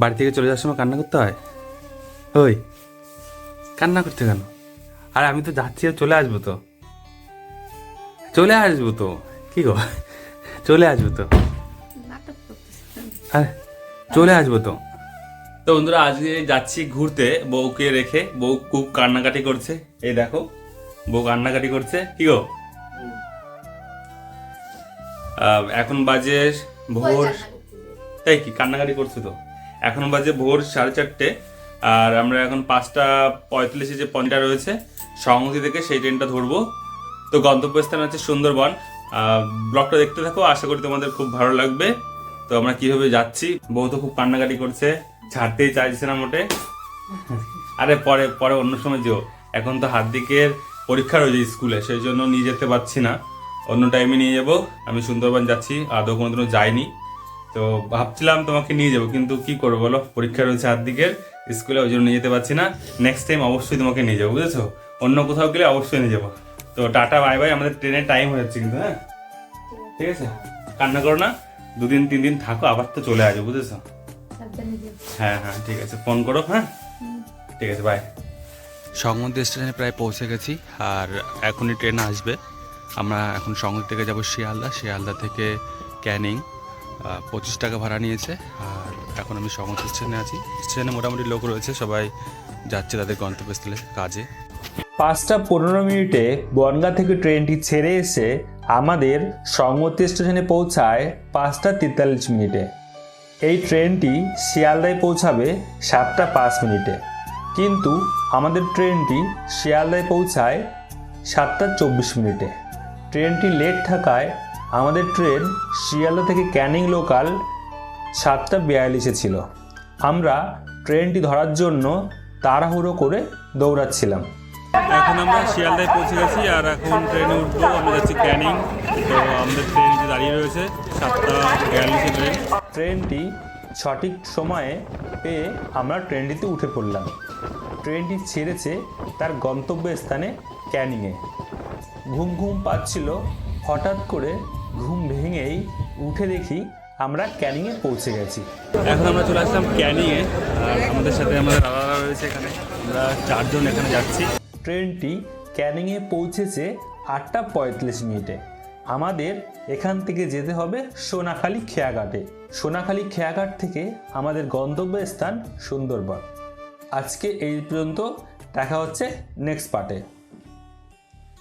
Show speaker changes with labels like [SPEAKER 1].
[SPEAKER 1] বাড়ি থেকে চলে যাওয়ার সময় কান্না করতে হয়? ওই কান্না করতে কেন? আরে আমি তো যাচ্ছি আর চলে আসব তো। চলে আসব তো? কি গো? চলে আসব তো? আরে চলে আসব তো? তো বন্ধুরা আজকে যাচ্ছি ঘুরতে বউকে রেখে। বউ খুব কান্নাকাটি করছে। এই দেখো বউ কান্নাকাটি করছে। কি গো? এখন বাজে ভোর তাই কি কান্নাকাটি করছে তো? এখন বাজে ভোর সাড়ে চারটে, আর আমরা এখন পাঁচটা পঁয়তাল্লিশে যে পয়েন্টটা রয়েছে, সংহতি থেকে সেই ট্রেনটা ধরবো। তো গন্তব্যস্থান হচ্ছে সুন্দরবন ব্লগটা দেখতে থাকো, আশা করি তোমাদের খুব ভালো লাগবে। তো আমরা কীভাবে যাচ্ছি, বউ তো খুব কান্নাকাটি করছে, ছাড়তেই চাইছে না মোটে। আরে পরে পরে অন্য সময় যেও। এখন তো হাত দিকের পরীক্ষা রয়েছে স্কুলে, সেই জন্য নিয়ে যেতে পারছি না। অন্য টাইমে নিয়ে যাব। আমি সুন্দরবন যাচ্ছি, আদৌ কোনোদিনও যাইনি। তো ভাবছিলাম তোমাকে নিয়ে যাব কিন্তু কি করব বলো? পরীক্ষা রয়েছে হাত দিকের স্কুলে ওই জন্য নিয়ে যেতে পারছি না। নেক্সট টাইম অবশ্যই তোমাকে নিয়ে যাব বুঝেছ? অন্য কোথাও গেলে অবশ্যই নিয়ে যাব। তো টাটা বাই বাই আমাদের ট্রেনের টাইম হয়ে যাচ্ছে কিন্তু হ্যাঁ? ঠিক আছে? কান্না করো না দুদিন তিন দিন থাকো আবার তো চলে আসবে বুঝেছ? হ্যাঁ হ্যাঁ ঠিক আছে ফোন করো হ্যাঁ? ঠিক আছে বাই সংগতি স্টেশনে প্রায় পৌঁছে গেছি আর এখনই ট্রেন আসবে। আমরা এখন সংগতি থেকে যাব শিয়ালদা শিয়ালদা থেকে ক্যানিং। পঁচিশ টাকা ভাড়া নিয়েছে, আর এখন আমি সংগতি স্টেশনে আছি। স্টেশনে মোটামুটি লোক রয়েছে, সবাই যাচ্ছে তাদের গন্তব্যস্থলে, কাজে।
[SPEAKER 2] পাঁচটা পনেরো মিনিটে বনগা থেকে ট্রেনটি ছেড়ে এসে আমাদের সংগতি স্টেশনে পৌঁছায় পাঁচটা তেতাল্লিশ মিনিটে। এই ট্রেনটি শিয়ালদায় পৌঁছাবে সাতটা পাঁচ মিনিটে। কিন্তু আমাদের ট্রেনটি শিয়ালদায় পৌঁছায় সাতটা চব্বিশ মিনিটে। ট্রেনটি লেট থাকায় আমাদের ট্রেন শিয়ালদা থেকে ক্যানিং লোকাল সাতটা বিয়াল্লিশে ছিল। আমরা ট্রেনটি ধরার জন্য তাড়াহুড়ো করে দৌড়াচ্ছিলাম।
[SPEAKER 1] এখন আমরা শিয়ালদায় পৌঁছে গেছি আর এখন ট্রেনে উঠবো। আমরা যাচ্ছি ক্যানিং। তো আমাদের ট্রেন দাঁড়িয়ে রয়েছে সাতটা বিয়াল্লিশে ট্রেন।
[SPEAKER 2] ট্রেনটি সঠিক সময়ে পেয়ে আমরা ট্রেনটিতে উঠে পড়লাম। ট্রেনটি ছেড়েছে তার গন্তব্যস্থানে ক্যানিংয়ে। ঘুম ঘুম পাচ্ছিল হঠাৎ করে ঘুম ভেঙেই উঠে দেখি আমরা ক্যানিংয়ে পৌঁছে গেছি।
[SPEAKER 1] এখন আমরা চলে আসলাম ক্যানিংয়ে আর আমাদের সাথে আমাদের দাদারা রয়েছে এখানে। আমরা চারজন এখানে যাচ্ছি।
[SPEAKER 2] ট্রেনটি ক্যানিংয়ে পৌঁছেছে আটটা পঁয়তাল্লিশ মিনিটে। আমাদের এখান থেকে যেতে হবে সোনাখালী খেয়াঘাটে। সোনাখালী খেয়াঘাট থেকে আমাদের গন্তব্যস্থান সুন্দরবন। আজকে এই পর্যন্ত দেখা হচ্ছে নেক্সট পার্টে